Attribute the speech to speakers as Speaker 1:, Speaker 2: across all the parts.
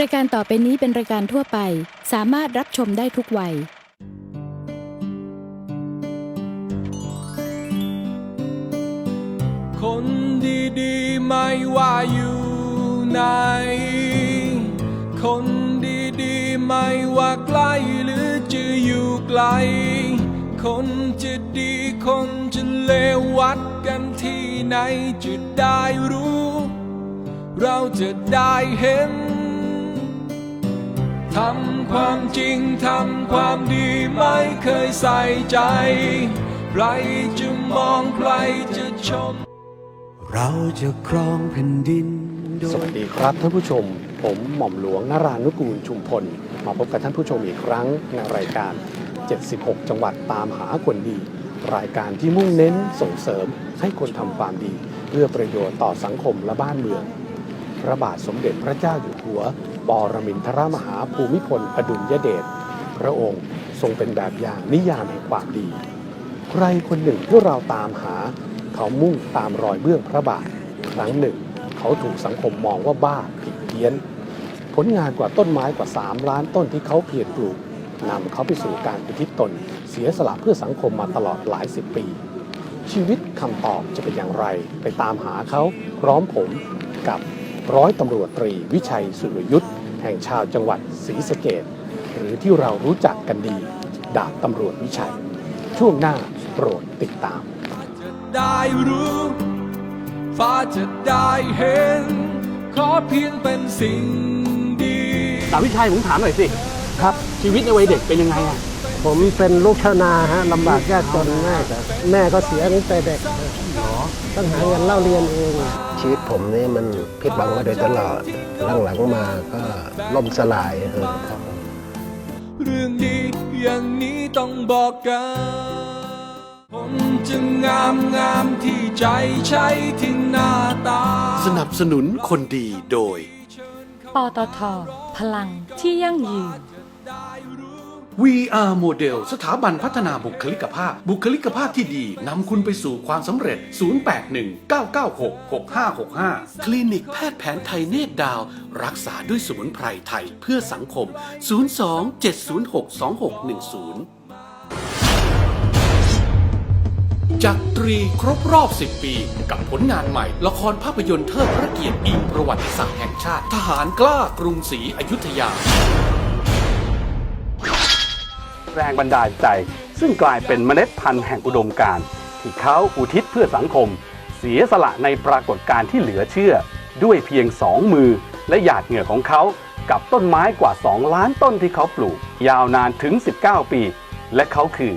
Speaker 1: รายการต่อไปนี้เป็นรายการทั่วไป สามารถรับชมได้ทุกวัย
Speaker 2: คนดีๆ ไม่ว่าอยู่ไหน คนดีๆ ไม่ว่าใกล้หรือจะอยู่ไกล คนจะดีคนจะเลววัดกันที่ไหนจะได้รู้ เราจะได้เห็น ทำความจริง ทำความดีไม่เคยใส่ใจ ใครจะมองใครจะชม
Speaker 3: เราจะครองแผ่นดินโด
Speaker 4: ส
Speaker 3: ย
Speaker 4: วัสดีครับท่านผู้ชม ผมหม่อมหลวงนารานุกูลชุมพล มาพบกับท่านผู้ชมอีกครั้งในรายการ 76 จังหวัดตามหาคนดี รายการที่มุ่งเน้นส่งเสริมให้คนทำความดี เพื่อประโยชน์ต่อสังคมและบ้านเมือง พระบาทสมเด็จพระเจ้าอยู่หัว ปรมินทรมหาภูมิพลอดุลยเดชพระองค์ทรงเป็นแบบอย่างนิยามแห่งความดี ใครคนหนึ่งที่เราตามหา เขามุ่งตามรอยเบื้องพระบาท ครั้งหนึ่ง เขาถูกสังคมมองว่าบ้าผิดเพี้ยน ผลงานกว่าต้นไม้กว่า 3 ล้านต้นที่เขาเพียรปลูกนำเขาไปสู่การอุทิศตน เสียสละเพื่อสังคมมาตลอดหลายสิบปี ชีวิตคำตอบจะเป็นอย่างไร ไปตามหาเขาพร้อมผมกับ ร้อยตำรวจตรีวิชัยสุรยุทธ์แห่งชาวจังหวัดศรีสะเกดหรือที่เรารู้จักกันดี ดาบตำรวจวิชัย ช่วงหน้าโปรดติดตาม
Speaker 2: จะได้รู้ฟ้าจะได้เห็น ขอเพียงเป็นสิ่งดี
Speaker 5: สาวิชัยผมถามหน่อยสิครับชีวิตในวัยเด็กเป็นยังไงอะ
Speaker 6: ผมเป็นลูกชาวนาฮะลำบากยากจนมากอะแม่ก็เสียตั้งแต่เด็ก ต้องหาเงินเล่าเรียนเอง
Speaker 7: ชีวิตผมนี่มันผิดหวังมาโดยตลอดหลังๆมาก็ล่มสลายเออครับ
Speaker 2: เรื่องดีอย่างนี้ต้องบอกกันคนจะงามงามที่ใจใช้ที่หน้าตา
Speaker 3: สนับสนุนคนดีโดย
Speaker 8: ปตท พลังที่ยั่งยืน
Speaker 3: VR Model สถาบันพัฒนาบุคลิกภาพ บุคลิกภาพที่ดีนำคุณไปสู่ความสำเร็จ 0819966565 คลินิกแพทย์แผนไทยเนตรดาว รักษาด้วยสมุนไพรไทยเพื่อสังคม 02-706-2610จากตรีครบรอบ 10 ปี กับผลงานใหม่ ละครภาพยนตร์เทิดพระเกียรติอิงประวัติศาสตร์แห่งชาติ ทหารกล้ากรุงศรีอยุธยา
Speaker 5: แรงบันดาลใจ ซึ่งกลายเป็นเมล็ดพันธุ์แห่งอุดมการณ์ที่เขาอุทิศเพื่อสังคม เสียสละในปรากฏการณ์ที่เหลือเชื่อ ด้วยเพียงสองมือและหยาดเหงื่อของเขากับต้นไม้กว่า 2 ล้านต้นที่เขาปลูก ยาวนานถึง 19 ปี และเขาคือ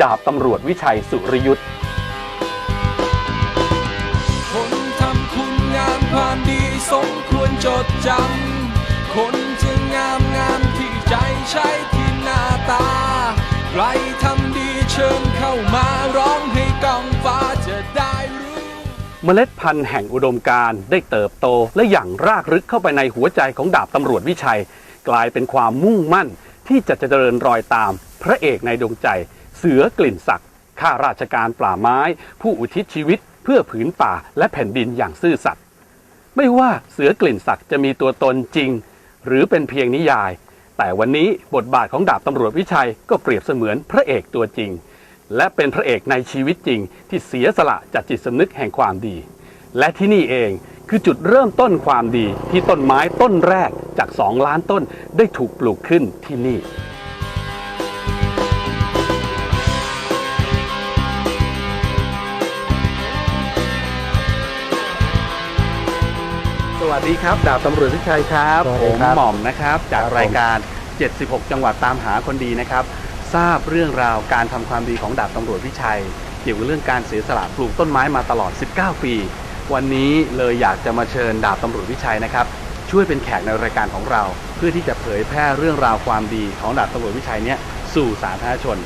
Speaker 5: ดาบตำรวจวิชัยสุริยุทธ์
Speaker 2: คนทำคุณงามความดีสมควรจดจำคนจะงามงามที่ใจใช้ที่หน้าตา รทำดีเชิญเข้ามาร้องให้กองฟ้าจะได้รู้
Speaker 5: เมล็ดพันธุ์แห่งอุดมการณ์ได้เติบโตและอย่างรากลึกเข้าไปในหัวใจของดาบตำรวจวิชัย กลายเป็นความมุ่งมั่นที่จะเจริญรอยตาม พระเอกในดวงใจ เสือกลิ่นศักดิ์ข้าราชการป่าไม้ ผู้อุทิศชีวิตเพื่อผืนป่าและแผ่นดินอย่างซื่อสัตย์ไม่ว่าเสือกลิ่นศักดิ์จะมีตัวตนจริง หรือเป็นเพียงนิยาย แต่วันนี้บทบาทของดาบตำรวจวิชัยก็เปรียบเสมือนพระเอกตัวจริง และเป็นพระเอกในชีวิตจริง ที่เสียสละจากจิตสำนึกแห่งความดี และที่นี่เองคือจุดเริ่มต้นความดีที่ต้นไม้ต้นแรกจากสองล้านต้นได้ถูกปลูกขึ้นที่นี่ วัสดีครับ ดาบตำรวจวิชัยครับ
Speaker 6: สวัส
Speaker 5: ผ
Speaker 6: ดี
Speaker 5: ม
Speaker 6: ครับ
Speaker 5: หม่อมนะครับ จาก
Speaker 6: ครับผม
Speaker 5: รายการ 76 จังหวัดตามหาคนดีนะครับ ทราบเรื่องราวการทำความดีของดาบตำรวจวิชัย เกี่ยวกับเรื่องการเสียสละปลูกต้นไม้มาตลอด 19 ปี วันนี้เลยอยากจะมาเชิญดาบตำรวจวิชัยนะครับ ช่วยเป็นแขกในรายการของเรา เพื่อที่จะเผยแพร่เรื่องราวความดีของดาบตำรวจวิชัยเนี่ยสู่สาธารณชน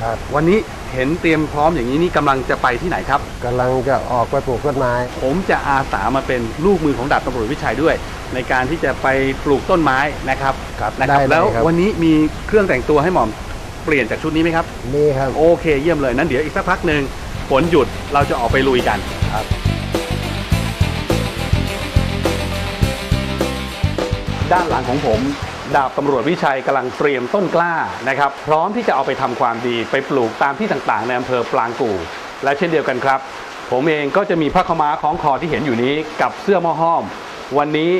Speaker 6: ครับ
Speaker 5: วันนี้ เห็นเตรียมพร้อมอย่างนี้นี่กำลังจะไปที่ไหนครับ
Speaker 6: กำลังจะออกไปปลูกต้นไม้
Speaker 5: ผมจะอาสามาเป็นลูกมือของดาบตำรวจวิชัยด้วย ในการที่จะไปปลูกต้นไม้นะครับ
Speaker 6: ครับ
Speaker 5: นะ
Speaker 6: ได้เลย
Speaker 5: แล้ว
Speaker 6: ครับ
Speaker 5: วันนี้มีเครื่องแต่งตัวให้หม่อมเปลี่ยนจากชุดนี้ไหมครับ
Speaker 6: นี่ครับ
Speaker 5: โอเคเยี่ยมเลยนั้นเดี๋ยวอีกสักพักหนึ่งฝนหยุดเราจะออกไปลุยกันครับ ด้านหลังของผม ดาบตำรวจวิชัยกำลังเตรียมต้นกล้านะครับ พร้อมที่จะเอาไปทำความดีไปปลูกตามที่ต่างๆในอำเภอปรางกู่ และเช่นเดียวกันครับ ผมเองก็จะมีผ้าขม้าคล้องคอที่เห็นอยู่นี้กับเสื้อมอห้อม วันนี้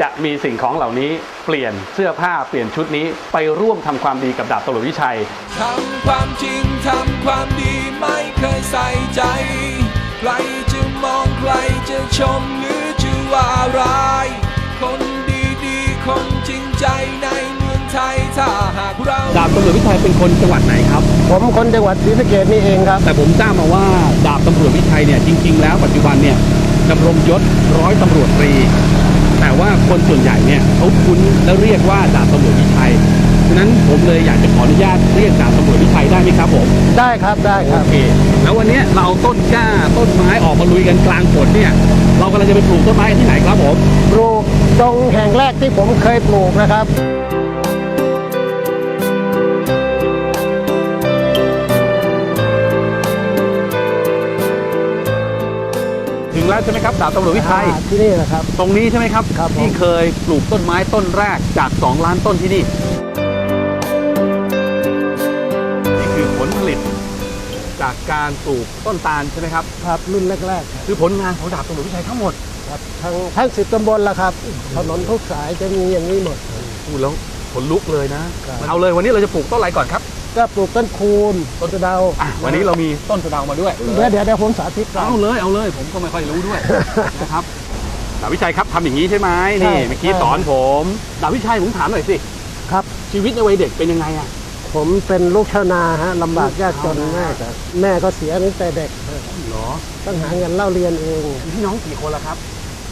Speaker 5: จะมีสิ่งของเหล่านี้เปลี่ยนเสื้อผ้าเปลี่ยนชุดนี้ไปร่วมทำความดีกับดาบตำรวจวิชัย
Speaker 2: ทำความจริงทำความดีไม่เคยใส่ใจ ใครจะมองใครจะชมหรือจะว่าร้าย คนดีๆคน ใจในเมืองไทยถ้าหากเรา
Speaker 5: ดาบตำรวจวิชัยเป็นคนจังหวัดไหนครับ
Speaker 7: ผมคนจังหวัดศรีสะเกดนี่เองครับ
Speaker 5: แต่ผมทราบมาว่าดาบตำรวจวิชัยเนี่ยจริง ๆ แล้วปัจจุบันเนี่ยดำรงยศร้อยตำรวจตรี แต่ว่าคนส่วนใหญ่เนี่ยเขาคุ้นและเรียกว่าดาบตำรวจวิชัยฉะนั้นผมเลยอยากจะขออนุญาตเรียกดาบตำรวจวิชัยได้ไหมครับผม
Speaker 7: ได้ครับได้ครับ
Speaker 5: โอเคแล้ววันนี้เราเอาต้นกล้าต้นไม้ออกมาลุยกันกลางฝนเนี่ย เรากำลังจะไปปลูกต้นไม้กันที่ไหนครับผม
Speaker 7: ปลูกตรงแห่งแรกที่ผมเคยปลูกนะครับ
Speaker 5: ถึงแล้วใช่ไหมครับดาบตำรวจวิชัย
Speaker 7: อ่าที่นี่แหละครับ
Speaker 5: ตรงนี้ใช่ไหมครับ
Speaker 7: ครับผม
Speaker 5: ที่เคยปลูกต้นไม้ต้นแรกจาก 2 ล้านต้นที่นี่นี่ จากการปลูกต้นตาลใช่ไหมครับ
Speaker 7: ครับรุ่นแรกๆครับ
Speaker 5: คือผลงานของดาบตำรวจวิชัยทั้งหมด
Speaker 7: ครับทั้งทั้งสิบตำบลละครับถนนทุกสายจะมีอย่างนี้หมด
Speaker 5: พูดแล้วขนลุกเลยนะ ครับ เอาเลยวันนี้เราจะปลูกต้นอะไรก่อนครับ
Speaker 7: ก็ปลูกต้นคูณต้นสะเดา
Speaker 5: อะวันนี้เรามีต้นสะเดามาด้วย
Speaker 7: เดี๋ยวเดี๋ยวเดี๋ยวผมสาธิตก่อน
Speaker 5: เอาเลยเอาเลยผมก็ไม่ค่อยรู้ด้วย นะครับดาบวิชัยครับทำอย่างนี้ใช่ไหม
Speaker 7: ใช่
Speaker 5: นี่เมื่อกี้
Speaker 7: ใช่
Speaker 5: สอนผมดาบวิชัยผมถามหน่อยสิ
Speaker 7: ครับ
Speaker 5: ชีวิตในวัยเด็กเป็นยังไงอะ
Speaker 7: ผมเป็นลูกชาวนาฮะลำบากยากจนแม่ก็แม่ก็เสียตั้งแต่เด็ก
Speaker 5: เหรอ
Speaker 7: ต้องหาเงินเล่าเรียนเอง
Speaker 5: มีพี่น้องกี่คนละครับ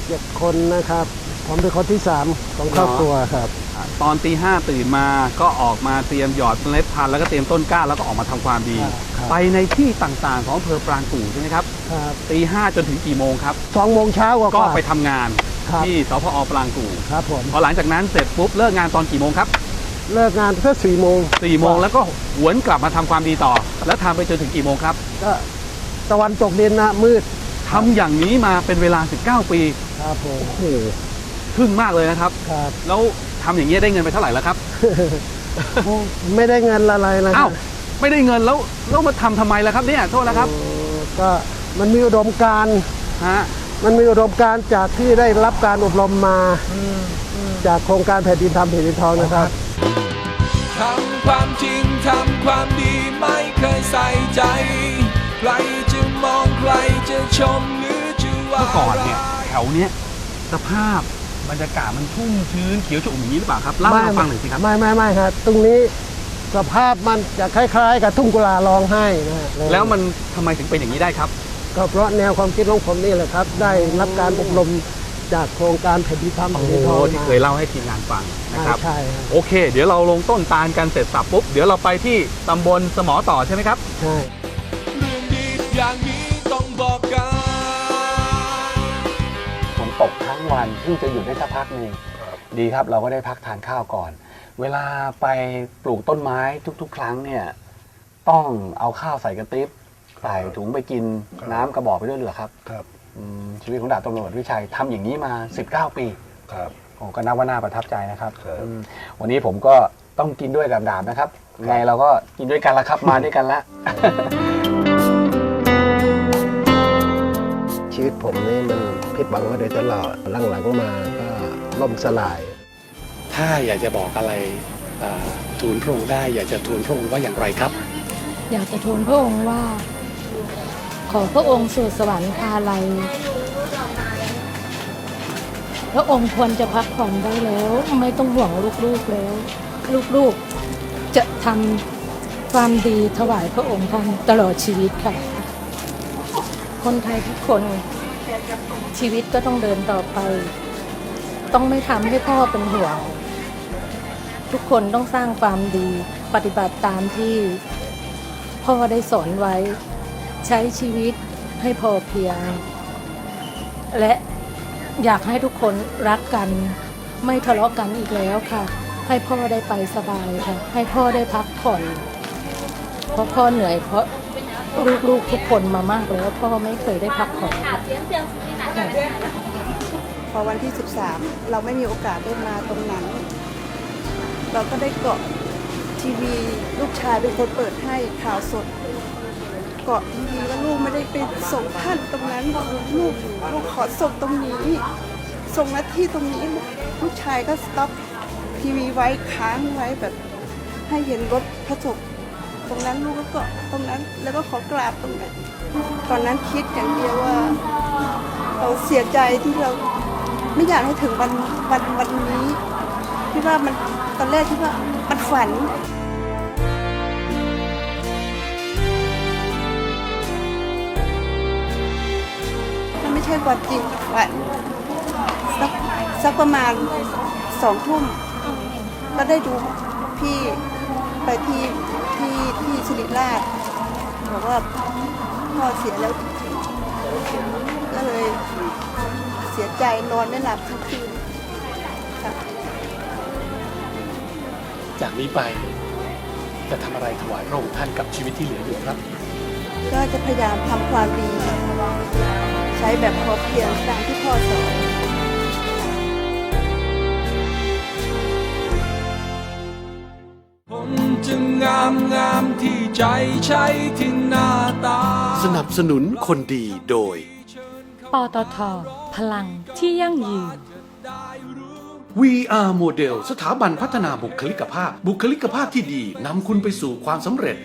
Speaker 7: เจ็ดคนนะครับ ผมเป็นคนที่สามของครอบครัวครับ
Speaker 5: อะตอนตีห้าตื่นมาก็ออกมาเตรียมหยอดเมล็ดพันธุ์แล้วก็เตรียมต้นกล้าแล้วก็ออกมาทำความดี
Speaker 7: ครับครับ
Speaker 5: ไปในที่ต่างๆ ของอำเภอปรางกู่ใช่ไหมครับ
Speaker 7: ครับ
Speaker 5: ตีห้าจนถึงกี่โมงครับ
Speaker 7: สองโมงเช้ากว่า
Speaker 5: ก็ไปทำงาน
Speaker 7: ครับ
Speaker 5: ที่สพอปรางกู่
Speaker 7: ครับผม
Speaker 5: พอหลังจากนั้นเสร็จปุ๊บเลิกงานตอนกี่โมงครับ
Speaker 7: เลิกงานก็สี่โมง
Speaker 5: สี่โมงแล้วก็หวนกลับมาทำความดีต่อ แล้วทำไปจนถึงกี่โมงครับ
Speaker 7: ก็ตะวันตกดินนะมืด
Speaker 5: ทำอย่างนี้มาเป็นเวลา 19 ปี
Speaker 7: ครับผม
Speaker 5: โอ้โหทึ่งมากเลยนะครับ
Speaker 7: ครับ
Speaker 5: แล้วทำอย่างนี้ยได้เงินไปเท่าไหร่แล้วครับ
Speaker 7: ไม่ได้เงินอะไรนะ
Speaker 5: อ้าวไม่ได้เงินแล้วแล้วมาทำทำไมล่ะครับเนี่ยโทษนะครับ
Speaker 7: โอ้ก็มันมีอุดมการณ์
Speaker 5: ฮะ
Speaker 7: มันมีอุดมการณ์จากที่ได้รับการอบรมมาจากโครงการแผ่นดินทำแผ่นดินทองนะครับ
Speaker 2: ทำความจริงทำความดีไม่เคยใส่ใจ ใครจะมองใครจะชมหรือจะว่า
Speaker 5: เมื่อก่อนเนี่ย
Speaker 2: ร้าย
Speaker 5: แถวเนี้ยสภาพบรรยากาศมันชุ่มชื้นเขียวชอุ่มอย่างนี้หรือเปล่าครับเล่าให้เราฟังหน่อยสิครับ
Speaker 7: ไม่ไม่ไม่ครับ ตรงนี้สภาพมันจะคล้าย ๆ กับทุ่งกุลาร้องไห้นะฮะ
Speaker 5: แล้วมันทำไมถึงเป็นอย่างนี้ได้ครับ
Speaker 7: ก็เพราะแนวความคิดของผมนี่แหละครับ ได้รับการอบรม จากโครงการแผ่นดินทำแผ่
Speaker 5: โอ้
Speaker 7: น
Speaker 5: โห
Speaker 7: ดินทอง
Speaker 5: ที่
Speaker 7: มา
Speaker 5: เคยเล่าให้ทีมงานฟังนะครับ
Speaker 7: ใช่ใช่
Speaker 5: โอเค เดี๋ยวเราลงต้นตาลกันเสร็จสับปุ๊บเดี๋ยวเราไปที่ตำบลสมอต่อใช่ไหมครับ
Speaker 7: ใช่
Speaker 2: เรื่องดีอย่างนี้ต้องบอกกัน
Speaker 5: ฝนตกทั้งวันเพิ่งจะหยุดได้สักพักหนึ่งดีครับเราก็ได้พักทานข้าวก่อน เวลาไปปลูกต้นไม้ทุก ๆ ครั้งเนี่ยต้องเอาข้าวใส่กระติบใส่ถุงไปกินน้ำกระบอกไปด้วยเหรือครับ
Speaker 9: ครับ
Speaker 5: อืม ชีวิตของดาบตำรวจวิชัยทำอย่างนี้มา 19 ปี
Speaker 9: ครับ
Speaker 5: โอ้ก็นับว่าน่าประทับใจนะครับ
Speaker 9: ครับ
Speaker 5: อืมวันนี้ผมก็ต้องกินด้วยกับดาบนะครับ ไงเราก็กินด้วยกันละครับ มาด้วยกันละ
Speaker 9: ชีวิตผมนี่มันผิดหวังมาโดยตลอดหลังๆมาก็ล่มสลาย
Speaker 3: ถ้าอยากจะบอกอะไรอ่าทูลพระองค์ได้ อยากจะทูลพระองค์ว่าอย่างไรครับ
Speaker 8: อยากจะทูลพระองค์ว่า ขอพระองค์สู่สวรรคาลัยพระองค์ควรจะพักผ่อนได้แล้ว ไม่ต้องห่วงลูกๆแล้ว ลูกๆจะทำความดีถวายพระองค์ท่านตลอดชีวิตค่ะ คนไทยทุกคนชีวิตก็ต้องเดินต่อไป ต้องไม่ทำให้พ่อเป็นห่วง ทุกคนต้องสร้างความดีปฏิบัติตามที่พ่อได้สอนไว้ ใช้ชีวิตให้พอเพียง และอยากให้ทุกคนรักกัน ไม่ทะเลาะกันอีกแล้วค่ะ ให้พ่อได้ไปสบายค่ะ ให้พ่อได้พักผ่อน เพราะพ่อเหนื่อยเพราะลูกๆทุกคนมามากแล้วพ่อไม่เคยได้พักผ่อนค่ะขอ
Speaker 10: อวันที่ 13 เราไม่มีโอกาสได้มาตรงนั้น เราก็ได้เกาะทีวีลูกชายเป็นคนเปิดให้ข่าวสด เกาะทีวีว่าลูกไม่ได้ไปส่งท่านตรงนั้นลูกลูกขอส่งตรงนี้ ส่งหน้าที่ตรงนี้ลูกชายก็สต็อปทีวีไว้ค้างไว้แบบ ให้เห็นรถพระศพตรงนั้นลูกก็เกาะตรงนั้น แล้วก็ขอกราบตรงนั้น ตอนนั้นคิดอย่างเดียวว่า เราเสียใจที่เราไม่อยากให้ถึงวันวันวันนี้ที่ว่ามันตอนแรกที่ว่ามันฝัน ช่ความจริงฝันสักสักประมาณสองทุ่ม ก็ได้ดูพี่ไปที่ที่ที่สิริราชบอกว่าพ่อเสียแล้วจริงๆก็เลยเสียใจนอนไม่หลับทั้งคืนค่ะ
Speaker 3: จากนี้ไปจะทำอะไรถวายพระองค์ท่านกับชีวิตที่เหลืออยู่ครับ
Speaker 10: ก็จะพยายามทำความดี ใช้แบบพอเพียงตามที่พ่อสอน
Speaker 2: คนจึงงามงามที่ใจใช้ที่หน้าตา
Speaker 3: สนับสนุนคนดีโดย
Speaker 8: ปตท พลังที่ยั่งยืน
Speaker 3: VR Model สถาบันพัฒนาบุคลิกภาพ บุคลิกภาพที่ดีนำคุณไปสู่ความสำเร็จ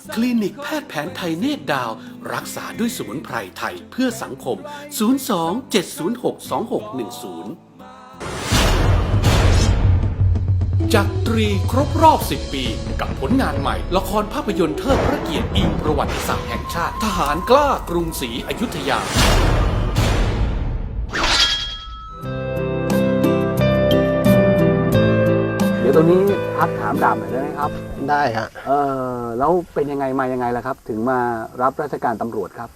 Speaker 3: 0819966565 คลินิกแพทย์แผนไทยเนตรดาว รักษาด้วยสมุนไพรไทยเพื่อสังคม 02-706-2610จักตรีครบรอบ 10 ปี กับผลงานใหม่ ละครภาพยนตร์เทิดพระเกียรติอิงประวัติศาสตร์แห่งชาติ ทหารกล้ากรุงศรีอยุธยา
Speaker 5: เดี๋ยวตรงนี้พักถามดาบหน่อยได้ไหมครับ
Speaker 7: ได้ฮะ
Speaker 5: เออแล้วเป็นยังไงมายังไงล่ะครับ ถึงมารับราชการตำรวจครับ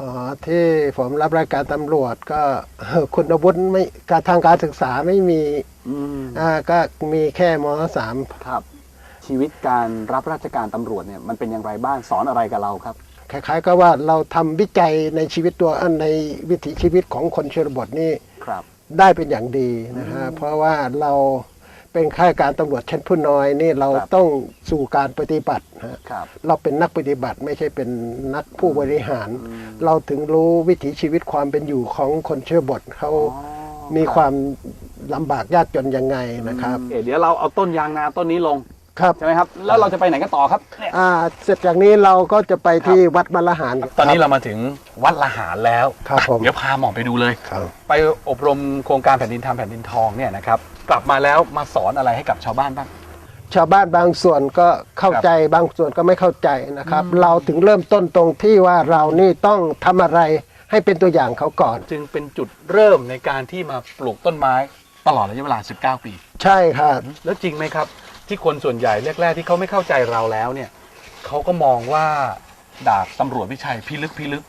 Speaker 7: อ๋อที่ผมรับรายการตำรวจก็คุณวุฒิไม่การทางการศึกษาไม่มี
Speaker 5: อืม
Speaker 7: อ่าก็มีแค่มสาม
Speaker 5: ครับ ชีวิตการรับราชการตำรวจเนี่ยมันเป็นอย่างไรบ้างสอนอะไรกับเราครับ
Speaker 7: คล้ายๆก็ว่าเราทำวิจัยในชีวิตตัวอันในวิถีชีวิตของคนชนบทนี่
Speaker 5: ครับ
Speaker 7: ได้เป็นอย่างดีนะฮะเพราะว่าเรา เป็นข้าราชการตำรวจชั้นผู้น้อยนี่เรา
Speaker 5: ครับ
Speaker 7: ต้องสู่การปฏิบัติฮะ
Speaker 5: ครับ
Speaker 7: เราเป็นนักปฏิบัติไม่ใช่เป็นนักผู้บริหาร เราถึงรู้วิถีชีวิตความเป็นอยู่ของคนชนบทเขามีความลำบากยากจนยังไงนะครับ
Speaker 5: เอ๋เดี๋ยวเราเอาต้นยางนาต้นนี้ลง
Speaker 7: ครับ
Speaker 5: ใช่ไหมครับ แล้วเราจะไปไหนกันต่อครับเนี่ย
Speaker 7: อ่าเสร็จจากนี้เราก็จะไปที่วัดมะละหาร
Speaker 5: ตอนนี้เรามาถึงวัดละหารแล้ว
Speaker 7: ครับผม
Speaker 5: เดี๋ยวพาหมอไปดูเลย
Speaker 7: ครับ
Speaker 5: ไปอบรมโครงการแผ่นดินทำแผ่นดินทองเนี่ยนะครับกลับมาแล้วมาสอนอะไรให้กับชาวบ้านบ้าง
Speaker 7: ชาวบ้านบางส่วนก็เข้าใจบางส่วนก็ไม่เข้าใจนะครับ เราถึงเริ่มต้นตรงที่ว่าเรานี่ต้องทำอะไรให้เป็นตัวอย่างเขาก่อน
Speaker 5: จึงเป็นจุดเริ่มในการที่มาปลูกต้นไม้ตลอดระยะเวลา 19 ปี
Speaker 7: ใช่ครับ
Speaker 5: แล้วจริงไหมครับ ที่คนส่วนใหญ่แรก ๆ ที่เขาไม่เข้าใจเราแล้วเนี่ยเขาก็มองว่าดาบตำรวจวิชัยพิลึกพิลึก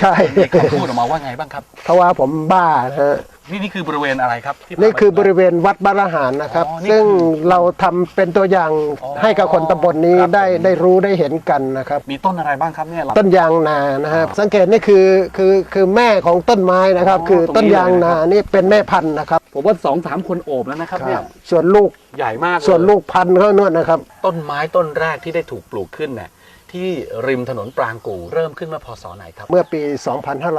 Speaker 7: ใช่
Speaker 5: มีคำพูดออกมาว่าไงบ้างครับ
Speaker 7: เขาว่าผมบ้านะฮะ
Speaker 5: นี่นี่คือบริเวณอะไรครับที่พา
Speaker 7: นี่คือบ
Speaker 5: มา
Speaker 7: ริเวณวัดบารหารนะครับ
Speaker 5: อ๋อนี่
Speaker 7: ซึ่ง
Speaker 5: คือ
Speaker 7: เราทำเป็นตัวอย่าง
Speaker 5: อ๋อ
Speaker 7: ให้กับคนตำบลนี้
Speaker 5: ครับ
Speaker 7: ได้
Speaker 5: ผม
Speaker 7: ได้รู้ได้เห็นกันนะครับ
Speaker 5: มีต้นอะไรบ้างครับเนี่ยเรา
Speaker 7: ต้นยางนานะครับสังเกตนี่คือคือคือแม่ของต้นไม้นะครับ
Speaker 5: อ๋อ
Speaker 7: คือ
Speaker 5: ตรงนี้
Speaker 7: ต้นยางนา
Speaker 5: เลยนะครับ
Speaker 7: นี่เป็นแม่พันธุ์นะครับ
Speaker 5: ผมว่าสองสามคนโอบแล้วนะครับเนี่ย
Speaker 7: ส่วนลูก
Speaker 5: ใหญ่มากเย
Speaker 7: ส่วนลูกพันธุ์เขาเนี่ยนะครับ
Speaker 5: ต้นไม้ต้นแรกที่ได้ถูกปลูกขึ้นเนี่ย ที่ริมถนนปรางกูเริ่มขึ้นเมื่อพศไหนครับ
Speaker 7: เมื่อปี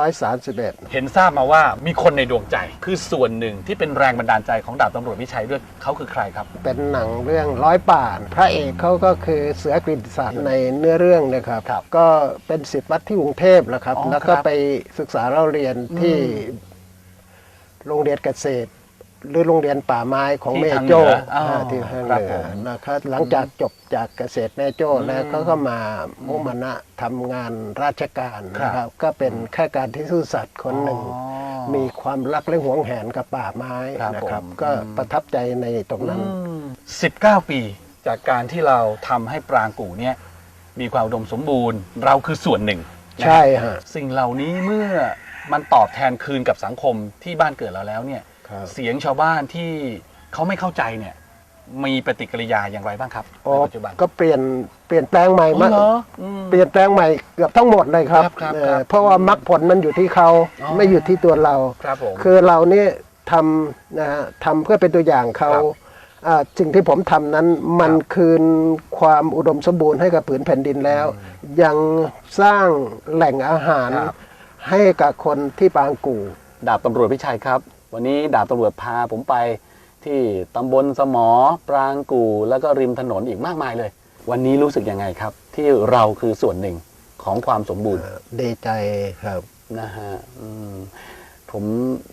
Speaker 7: 2531
Speaker 5: เห็นทราบมาว่ามีคนในดวงใจ คือส่วนหนึ่งที่เป็นแรงบันดาลใจของดาบตำรวจวิชัยด้วยเขาคือใครครับ
Speaker 7: เป็นหนังเรื่องร้อยป่าน พระเอกเขาก็คือเสือกฤษสันในเนื้อเรื่องนะครับ
Speaker 5: ครับ
Speaker 7: ก็เป็นศิษย์วัดที่กรุงเทพแหละครับ
Speaker 5: อ๋อ
Speaker 7: แล้วก็
Speaker 5: ครับ
Speaker 7: ไปศึกษาเราเรียนที่โรงเรียนเกษตร หรือโรงเรียนป่าไม้ของ
Speaker 5: ที่
Speaker 7: แม่
Speaker 5: ทาง
Speaker 7: โจ้
Speaker 5: เหนืออ๋อ
Speaker 7: อ่าที่ทาง
Speaker 5: ครับ
Speaker 7: เหนื
Speaker 5: ผ
Speaker 7: อ
Speaker 5: ม
Speaker 7: นะครับหลังจากจบจากเกษตรแม่โจ้แล้วเขาก็มามุมานะทำงานราชการนะครับ ก็เป็นข้าราชการที่ซื่อสัตย์คนหนึ่ง
Speaker 5: อ๋อ
Speaker 7: มีความรักและหวงแหนกับป่าไม้
Speaker 5: ครับ
Speaker 7: นะครับ
Speaker 5: ผม
Speaker 7: ก็ประทับใจในตรงนั้น
Speaker 5: 19 ปีจากการที่เราทำให้ปรางกูเนี่ยมีความอุดมสมบูรณ์ เราคือส่วนหนึ่งนะ
Speaker 7: ใช่ฮะ
Speaker 5: สิ่งเหล่านี้เมื่อมันตอบแทนคืนกับสังคมที่บ้านเกิดเราแล้วเนี่ย
Speaker 7: ครับ
Speaker 5: เสียงชาวบ้านที่เขาไม่เข้าใจเนี่ยมีปฏิกิริยาอย่างไรบ้างครับ
Speaker 7: อ๋อ
Speaker 5: ในปัจจุบัน
Speaker 7: ก็เปลี่ยนเปลี่ยนแปลงใหม่
Speaker 5: อ๋อ
Speaker 7: มาก
Speaker 5: เหรออืม
Speaker 7: เปลี่ยนแปลงใหม่เกือบทั้งหมดเลยครับ
Speaker 5: ครับครับ
Speaker 7: เออ
Speaker 5: ครับ
Speaker 7: เพราะว่ามรรคผลมันอยู่ที่เขา
Speaker 5: อ๋อ
Speaker 7: ไม่อยู่ที่ตัวเรา
Speaker 5: ครับผม
Speaker 7: คือเราเนี่ยทำนะฮะทำเพื่อเป็นตัวอย่างเขา
Speaker 5: ครับ
Speaker 7: อ่าสิ่งที่ผมทำนั้นมัน
Speaker 5: ครับ
Speaker 7: คืนความอุดมสมบูรณ์ให้กับผืนแผ่นดินแล้ว ยังสร้างแหล่งอาหาร
Speaker 5: ครับ
Speaker 7: ให้กับคนที่ปางกู่
Speaker 5: ดาบตำรวจพิชัยครับ วันนี้ดาบตำรวจพาผมไปที่ตำบลสมอ ปรางกูแล้วก็ริมถนนอีกมากมายเลย วันนี้รู้สึกยังไงครับ ที่เราคือส่วนหนึ่งของความสมบูรณ์
Speaker 7: ดีใจครับ
Speaker 5: นะฮะอืมผม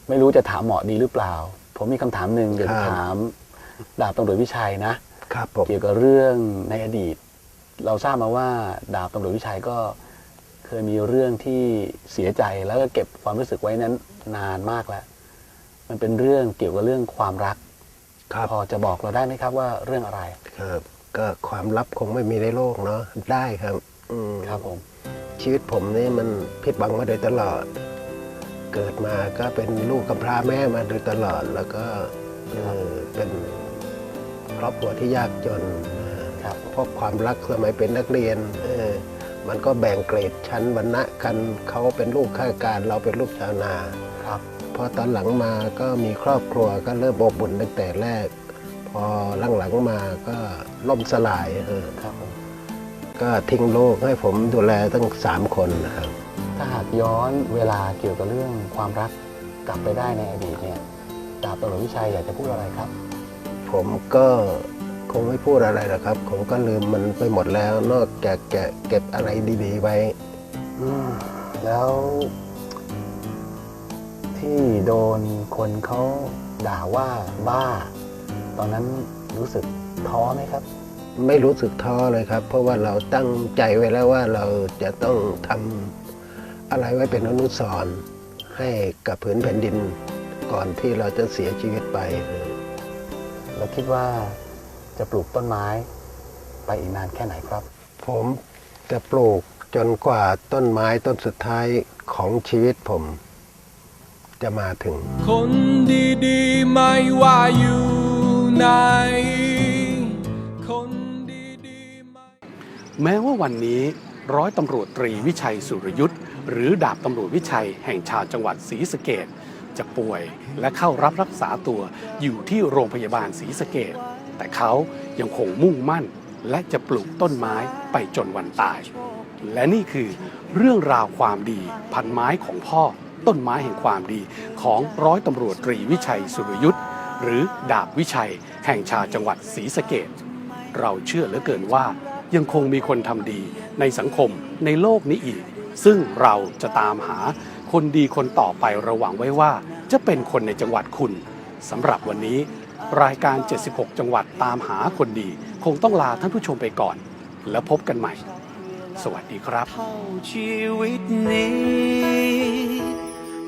Speaker 5: ไม่รู้จะถามเหมาะดีหรือเปล่า ผมมีคำถามหนึ่งอยากจะ
Speaker 7: ครับ
Speaker 5: ถามดาบตำรวจวิชัยนะ
Speaker 7: ครับผม
Speaker 5: เกี่ยวกับเรื่องในอดีต เราทราบมาว่าดาบตำรวจวิชัยก็เคยมีเรื่องที่เสียใจแล้วก็เก็บความรู้สึกไว้นั้นนานมากแล้ว มันเป็นเรื่องเกี่ยวกับเรื่องความรัก
Speaker 7: ครับ
Speaker 5: พอจะบอกเราได้ไหมครับว่าเรื่องอะไร
Speaker 7: ครับ ก็ความลับคงไม่มีในโลกเนาะได้ครับ อืม
Speaker 5: ครับผม
Speaker 7: ชีวิตผมนี่มันผิดหวังมาโดยตลอด เกิดมาก็เป็นลูกกำพร้าแม่มาโดยตลอด แล้วก็เอ่อเป็นครอบครัวที่ยากจนนะครับเพราะความรักสมัยเป็นนักเรียนเออมันก็แบ่งเกรดชั้นวรรณะกันเขาเป็นลูกข้าราชการเราเป็นลูกชาวนา
Speaker 5: ครับ
Speaker 7: พอตอนหลังมาก็มีครอบครัวก็เริ่มอบอุ่นตั้งแต่แรก พอหลังๆมาก็ล่มสลายเออ
Speaker 5: ครับผม
Speaker 7: ก็ทิ้งลูกให้ผมดูแลตั้งสามคนนะครับ
Speaker 5: ถ้าหากย้อนเวลาเกี่ยวกับเรื่องความรักกลับไปได้ในอดีตเนี่ยดาบตำรวจวิชัยอยากจะพูดอะไรครับ
Speaker 7: ผมก็คงไม่พูดอะไรหรอกครับ ผมก็ลืมมันไปหมดแล้ว นอกจากจะเก็บอะไรดีๆไว้
Speaker 5: อืมแล้ว ที่โดนคนเขาด่าว่าบ้า ตอนนั้นรู้สึกท้อไหมครับ
Speaker 7: ไม่รู้สึกท้อเลยครับ เพราะว่าเราตั้งใจไว้แล้วว่าเราจะต้องทำอะไรไว้เป็นอนุสรณ์ให้กับผืนแผ่นดินก่อนที่เราจะเสียชีวิตไป
Speaker 5: แล้วคิดว่าจะปลูกต้นไม้ไปอีกนานแค่ไหนครับ
Speaker 7: ผมจะปลูกจนกว่าต้นไม้ต้นสุดท้ายของชีวิตผม จะมาถึง
Speaker 2: คนดีๆ ไม่ว่าอยู่ไหนคนดีๆไม่
Speaker 3: แม้ว่าวันนี้ร้อยตำรวจตรีวิชัยสุรยุทธ์หรือดาบตำรวจวิชัยแห่งชาวจังหวัดศรีสะเกดจะป่วยและเข้ารับรักษาตัวอยู่ที่โรงพยาบาลศรีสะเกดแต่เขายังคงมุ่งมั่น และจะปลูกต้นไม้ไปจนวันตาย และนี่คือเรื่องราวความดีพันไม้ของพ่อ ต้นไม้แห่งความดีของร้อยตำรวจตรีวิชัยสุรยุทธ์หรือดาบวิชัย แห่งชาจังหวัดศรีสะเกดเราเชื่อเหลือเกินว่ายังคงมีคนทำดีในสังคมในโลกนี้อีก ซึ่งเราจะตามหาคนดีคนต่อไประหวังไว้ว่า จะเป็นคนในจังหวัดคุณสำหรับวันนี้ รายการ 76 จังหวัดตามหาคนดี คงต้องลาท่านผู้ชมไปก่อน แล้วพบกันใหม่ สวัสดีครับ